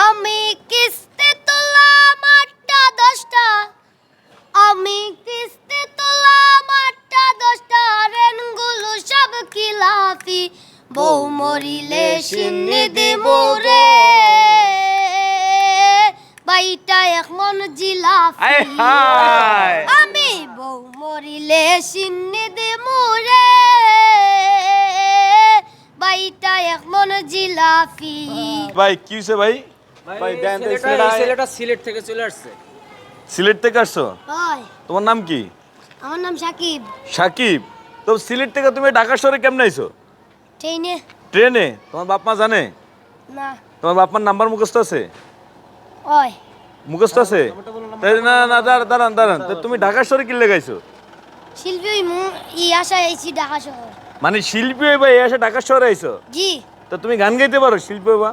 আমি কিস্তি তোলাম আটটা দশটা। আমি কিস্তি তোলাম আটটা দশটা। রেনগুলো সব খিলাফি। বউ মরিলে সিন্নি দিমু রে। বাইটা এক মন জিলাফি। আয় আমি বউ মরিলে সিন্নি দিমু রে। বাইটা এক মন জিলাফি। ভাই কি হয়েছে ভাই? ভাই দেন ছেলেটা ছেলেটা সিলেট থেকে চলে আসছে। সিলেট থেকে আসছো? তোমার নাম কি? আমার নাম সাকিব। সাকিব? তো সিলেট থেকে তুমি ঢাকা শহরে কেমন আইছো? ট্রেনে। ট্রেনে? তোমার বাপ মা জানে? না। তোমার বাপ মার নাম্বার মুখস্থ আছে? ওই মুখস্থ আছে? তাই না না দাঁড়ান দাঁড়ান তুমি ঢাকা শহরে কি লেগাইছো শিল্পী ওই ই আশা আইছি ঢাকা শহর। মানে শিল্পী হইবা এই এসে ঢাকা শহরে আইছো? জি। তো তুমি গান গাইতে পারো শিল্পী হইবা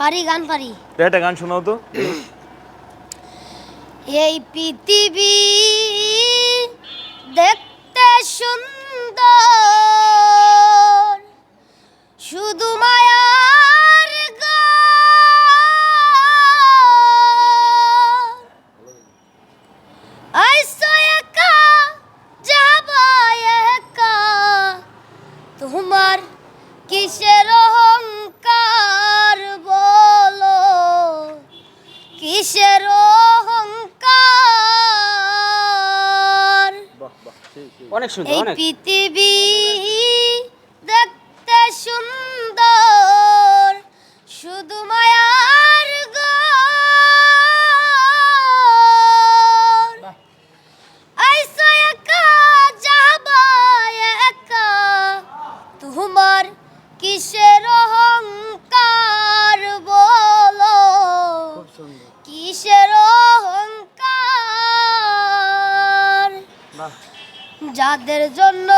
পারি গান পারি। এটা একটা গান শোনাও তো। এই পৃথিবী দেখতে সুন্দর শুধু মায়ার অহংকার। অনেক সুন্দর এই অনেক। পৃথিবী যাদের জন্য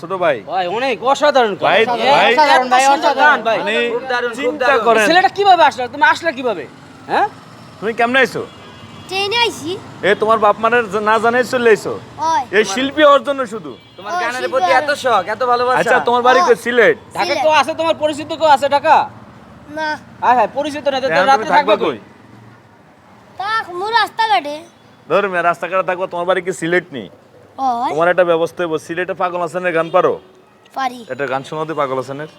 ছোট ভাই। ভাই অনেক অসাধারণ ভাই, ভাই, অসাধারণ ভাই, অসাধারণ ভাই। মানে চিন্তা করেন। ছেলেটা কীভাবে আসলো? তুমি আসলে কীভাবে? হ্যাঁ? তুমি কেমন আইছো? ট্রেনে আইছি। এ তোমার বাপ মানের না জানাই চলে আইছো? এই শিল্পী হওয়ার জন্য শুধু? তোমার গানের প্রতি এত শখ এত ভালোবাসা। আচ্ছা তোমার বাড়ি কই? সিলেট? ঢাকা তো আছে তোমার পরিচিত কেউ আছে ঢাকা? না। হ্যাঁ হ্যাঁ পরিচিত না তো রাতে থাকবা কই? কই? তা মু রাস্তাঘাটে। ধর মে রাস্তাঘাটে থাকব তোমার বাড়ি কি সিলেট নেই? তোমার একটা ব্যবস্থা হইব সিলেটে পাগল হাসানের গান পারো? পারি। একটা গান শোনাতে পাগল হাসানের।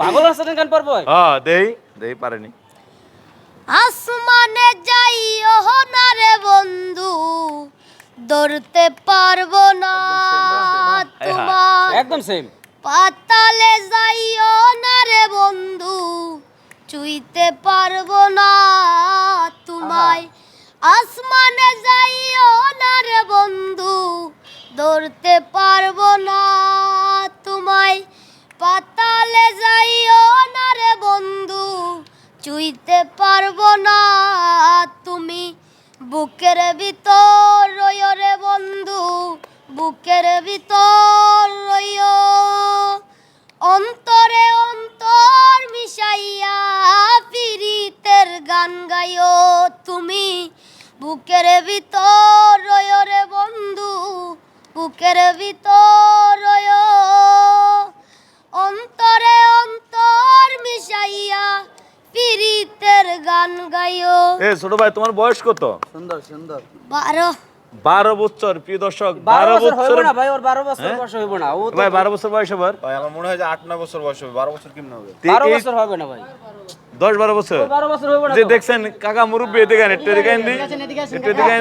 পাগল না গান পারব? হ্যাঁ দেই দেই পারেনি। আসমানে যাইও না রে বন্ধু ধরতে পারব না। তোমার একদম সেম পাতালে যাইও না রে বন্ধু চুইতে পারব না। তোমায় আসমানে যাইও না রে বন্ধু ধরতে পারব না। তোমায় পাতালে যাইও না রে বন্ধু, চুইতে পারব না। তুমি বুকের ভিতর রইও রে বন্ধু, বুকের ভিতর রইও। অন্তরে অন্তর মিশাইয়া পিরিতের গান গাইও। তুমি বুকের ভিতর রইও রে বন্ধু বুকের ভিতর অন্তরে অন্তর মিশাইয়া পিরিতের গান গাইও। এ ছোট ভাই তোমার বয়স কত? সুন্দর সুন্দর। বারো। বারো বছর প্রিয় দর্শক বারো বছর না ভাই ওর বারো বছর হ্যাঁ? বয়স হইব না। ও ভাই বারো বছর বয়স আবার? ভাই আমার মনে হয় যে আট নয় বছর বয়স হবে। বারো বছর কেমন হবে? বারো বছর হবে না ভাই। দশ বারো বছর। বারো বছর হইব না যে দেখছেন কাকা মুরব্বী এদিকে একটু এদিকে একটু এদিকে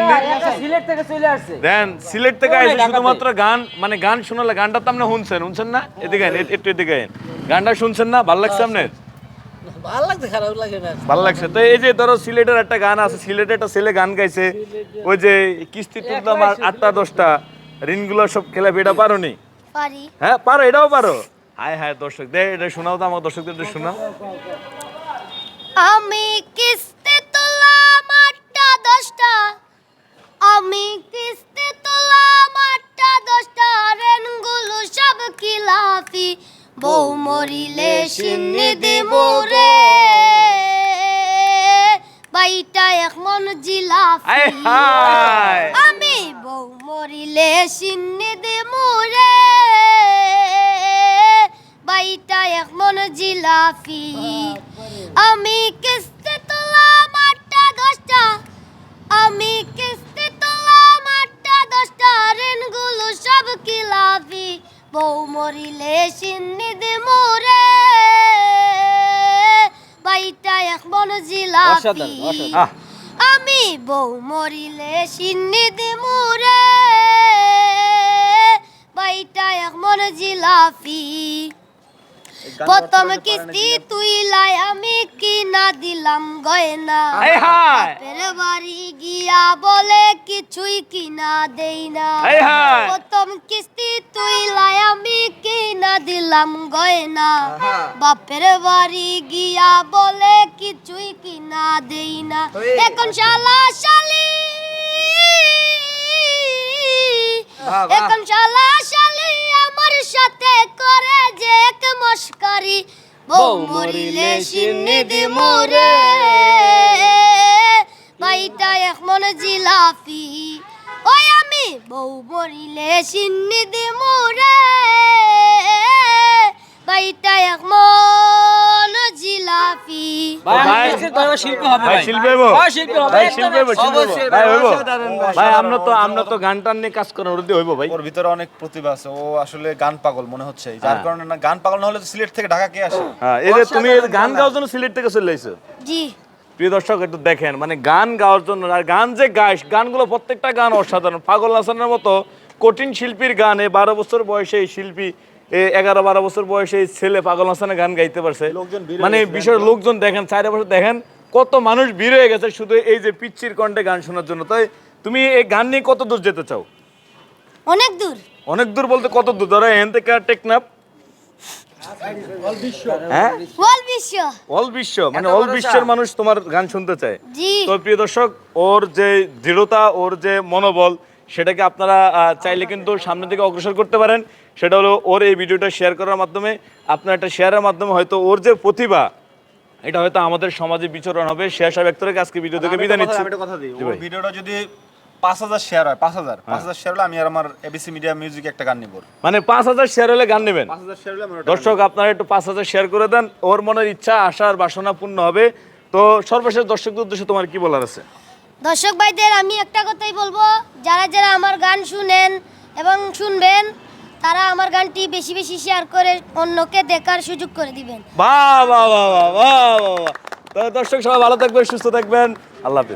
সিলেট থেকে চলে আসছে। দেন সিলেট থেকে আইসে শুধুমাত্র গান মানে গান শোনালে গানটা তো আপনি শুনছেন শুনছেন না? এদিকে একটু এদিকে গানটা শুনছেন না? ভালো লাগছে আপনার? ভালো লাগছে তো এই যে ধরো সিলেটের একটা গান আছে সিলেটে একটা ছেলে গান গাইছে। ওই যে কিস্তি তুলতাম আটটা দশটা। ঋণগুলো সব খেলে এটা পারো। নি হ্যাঁ পারো এটাও পারো। হায় হায় দর্শক দে এটা শোনাও তো আমার দর্শকদের এটা শোনাও আমি কিস্তি তুললাম আটটা দশটা। আমি কিস্তি তুললাম আটটা দশটা। ঋণগুলো সব খিলাফি। বউ মরিলে সিন্নি দেবো আয় হায়। আমি বউ মরিলে সিন্নি দিমুরে বাইটা এক মন জিলাফি আমি কিস্তি তোলাম আটটা দশটা। আমি কিস্তি তোলাম আটটা দশটা। ঋণগুলো সব কিলাফি বউ মরিলে সিন্নি দিমুরে বাইটা এক মন জিলাফি অসাধারণ, অসাধারণ। আহ আমি বউ মরিলে সিন্নি দিমুরে বাইটা এক মন জিলাফি প্রথম কিস্তি তুই লাই আমি কিনা দিলাম গয়না হায়! বাপের বাড়ি গিয়া বলে কিছুই কিনা দেই না। হায়! প্রথম কিস্তি তুই লাই আমি কিনা দিলাম গয়না। বাপের বাড়ি গিয়া বলে কিছুই কিনা দেই না। এখন শালা শালি! এখন শালা শালি আমার সাথে করে যে এক মস্কারি। বউ মরিলে সিন্নি দিমুরে। বাইটা এক মন জিলাপি। ওই আমি বউ মরিলে সিন্নি দিমুরে। বাইটা এক মন আমরা তো আমরা তো গান টান নিয়ে কাজ করার ওর দিয়ে ভাই। ওর ভিতরে অনেক প্রতিভা আছে ও আসলে গান পাগল মনে হচ্ছে যার হ্যাঁ। কারণে না গান পাগল না হলে তো সিলেট থেকে ঢাকা কে আসে? হ্যাঁ এই যে তুমি গান গাওয়ার জন্য সিলেট থেকে চলে আইছো? জি। প্রিয় দর্শক একটু দেখেন মানে গান গাওয়ার জন্য আর গান যে গাইস গানগুলো প্রত্যেকটা গান অসাধারণ। পাগল হাসানের মতো কঠিন শিল্পীর গান বারো বছর বয়সে এই শিল্পী এগারো বারো বছর বয়সে ছেলে পাগল হাসানের গান গাইতে পারছে। মানে বিষয় লোকজন দেখেন চারে বছর দেখেন কত মানুষ ভিড় হয়ে গেছে শুধু এই যে পিচ্চির কণ্ঠে গান শোনার জন্য। তাই তুমি এই গান নিয়ে কত দূর যেতে চাও? অনেক দূর। অনেক দূর বলতে কত দূর? ধরো এখান থেকে টেকনাফ। হ্যাঁ? ওয়াল বিশ্ব। অল বিশ্ব মানে অল বিশ্বের মানুষ তোমার গান শুনতে চায়। জি। তো প্রিয় দর্শক ওর যে দৃঢ়তা ওর যে মনোবল সেটাকে আপনারা চাইলে কিন্তু সামনের দিকে অগ্রসর করতে পারেন। সেটা হলো ওর এই ভিডিওটা শেয়ার করার মাধ্যমে আপনার একটা শেয়ারের মাধ্যমে হয়তো ওর যে প্রতিভা এটা হয়তো আমাদের সমাজে বিচরণ হবে। শেয়ার সাহেব এক থেকে আজকে ভিডিও থেকে বিদায় একটা কথা- নিচ্ছি। আমি একটা কথা দিই। ওর হ্যাঁ। ভিডিওটা যদি পাঁচ হাজার শেয়ার হয় পাঁচ হাজার পাঁচ হাজার শেয়ার হলে আমি আর আমার এবিসি মিডিয়া মিউজিক একটা গান নিব মানে পাঁচ হাজার শেয়ার হলে গান নেবেন। দর্শক আপনারা একটু পাঁচ হাজার শেয়ার করে দেন। ওর মনের ইচ্ছা আশার বাসনা পূর্ণ হবে। তো সর্বশেষ দর্শকদের উদ্দেশ্যে তোমার কি বলার আছে? দর্শক ভাইদের আমি একটা কথাই বলব। যারা যারা আমার গান শুনেন এবং শুনবেন তারা আমার গানটি বেশি বেশি শেয়ার করে অন্যকে দেখার সুযোগ করে দিবেন। বাহ বাহ বাহ বাহ বাহ বাহ। দর্শক, সবাই ভালো থাকবেন, সুস্থ থাকবেন। আল্লাহ হাফিজ।